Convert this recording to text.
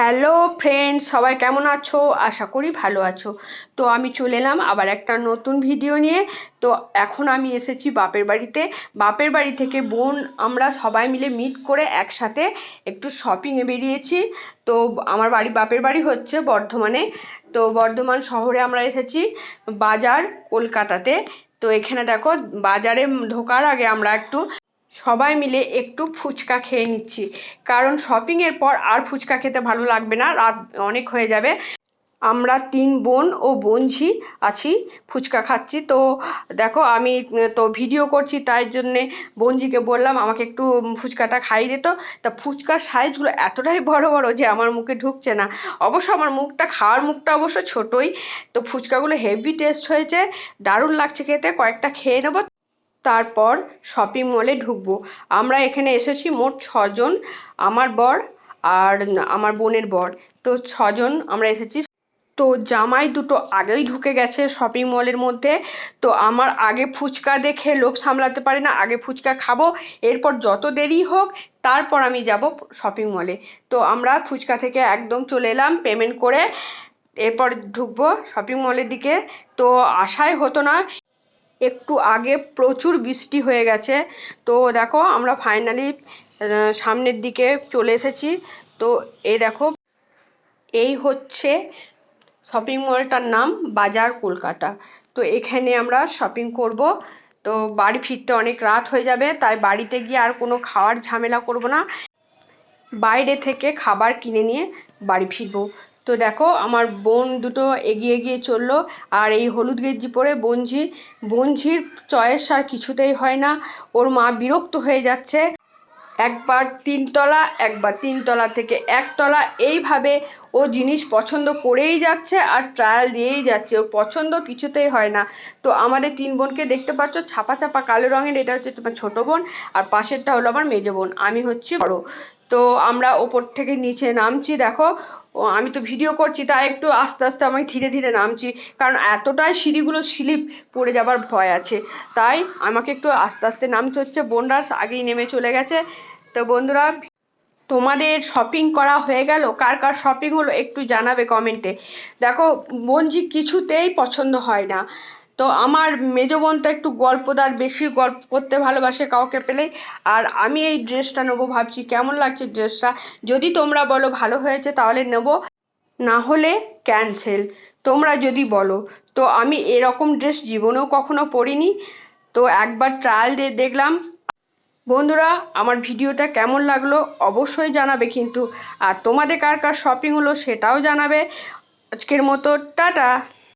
Hello friends সবাই কেমন আছো? আশা করি ভালো আছো। তো আমি চলে এলাম আবার একটা নতুন ভিডিও নিয়ে। তো এখন আমি এসেছি বাপের বাড়িতে। বাপের বাড়ি থেকে বোন, আমরা সবাই মিলে মিট করে একসাথে একটু শপিংয়ে বেরিয়েছি। তো আমার বাড়ি বাপের বাড়ি হচ্ছে বর্ধমানে। তো বর্ধমান শহরে আমরা এসেছি বাজার কলকাতাতে। তো এখানে দেখো, বাজারে ঢোকার আগে আমরা একটু সবাই মিলে একটু ফুচকা খেয়ে নিচ্ছি। কারণ শপিংয়ের পর আর ফুচকা খেতে ভালো লাগবে না, রাত অনেক হয়ে যাবে। আমরা তিন বোন ও বোনঝি আছি, ফুচকা খাচ্ছি। তো দেখো, আমি, তো ভিডিও করছি, তাই জন্যে বোনঝিকে বললাম, আমাকে একটু ফুচকাটা খাইয়ে দিত তা। ফুচকার সাইজগুলো এতটাই বড় বড় যে আমার মুখে ঢুকছে না। অবশ্য আমার মুখটা, খাওয়ার মুখটা অবশ্য ছোটোই। তো ফুচকাগুলো হেভি টেস্ট হয়েছে, দারুণ লাগছে খেতে। কয়েকটা খেয়ে নেব। তারপর শপিং মলে ঢুকবো। আমরা এখানে এসেছি মোট ছজন, আমার বর আর আমার বোনের বর। তো ছজন আমরা এসেছি। তো জামাই দুটো আগেই ঢুকে গেছে শপিং মলের মধ্যে। তো আমার আগে ফুচকা দেখে লোভ সামলাতে পারে না, আগে ফুচকা খাব, এরপর যত দেরি হোক তারপর আমি যাব শপিং মলে তো আমরা ফুচকা থেকে একদম চলে এলাম পেমেন্ট করে, এরপর ঢুকবো শপিং মলের দিকে। তো আশাই হতো না একটু আগে প্রচুর বৃষ্টি হয়ে গেছে। তো দেখো, আমরা ফাইনালি সামনের দিকে চলে এসেছি। তো এই দেখো, এই হচ্ছে শপিং মলটার নাম বাজার কলকাতা। তো এখানে আমরা শপিং করব। তো বাড়ি ফিরতে অনেক রাত হয়ে যাবে, তাই বাড়িতে গিয়ে আর কোনো খাওয়ার ঝামেলা করব না। বাইরে থেকে খাবার কিনে নিয়ে বাড়ি ফিরবো। তো দেখো, আমার বোন দুটো এগিয়ে এগিয়ে চলল, আর এই হলুদ গেঞ্জি পরে বোনঝি বোনঝির চয়েস আর কিছুতেই হয় না। ওর মা বিরক্ত হয়ে যাচ্ছে। একবার তিনতলা একবার তিনতলা থেকে একতলা। এইভাবে ও জিনিস পছন্দ করেই যাচ্ছে আর ট্রায়াল দিয়েই যাচ্ছে। ওর পছন্দ কিছুতেই হয় না। তো আমাদের তিন বোনকে দেখতে পাচ্ছ, ছাপা ছাপা কালো রঙের, এটা হচ্ছে তোমার ছোটো বোন আর পাশেরটা হলো আমার মেজো বোন। আমি হচ্ছি বড়ো। তো আমরা ওপর থেকে নিচে নামছি, দেখো। ও, আমি তো ভিডিও করছি, তাই একটু আস্তে আস্তে আমি ধীরে ধীরে নামছি। কারণ এতটাই সিঁড়িগুলো স্লিপ পড়ে যাবার ভয় আছে। তাই আমাকে একটু আস্তে আস্তে নামতে হচ্ছে। বোনরা আগেই নেমে চলে গেছে। তো বন্ধুরা, তোমাদের শপিং করা হয়ে গেল? কার কার শপিং হলো একটু জানাবে কমেন্টে দেখো, বোনজি কিছুতেই পছন্দ হয় না। তো আমার মেজো বোন তো একটু গল্পদার, বেশি গল্প করতে ভালোবাসে কাউকে পেলেই। আর আমি এই ড্রেসটা নেব ভাবছি, কেমন লাগছে ড্রেসটা? যদি তোমরা বলো ভালো হয়েছে তাহলে নেব। না হলে ক্যান্সেল, তোমরা যদি বলো। তো আমি এরকম ড্রেস জীবনেও কখনো পরিনি। তো একবার ট্রায়াল দিয়ে দেখলাম। বন্ধুরা, আমার ভিডিওটা কেমন লাগল অবশ্যই জানাবে কিন্তু। আর তোমাদের কার কার শপিং হলো সেটাও জানাবে। আজকের মতো, টাটা!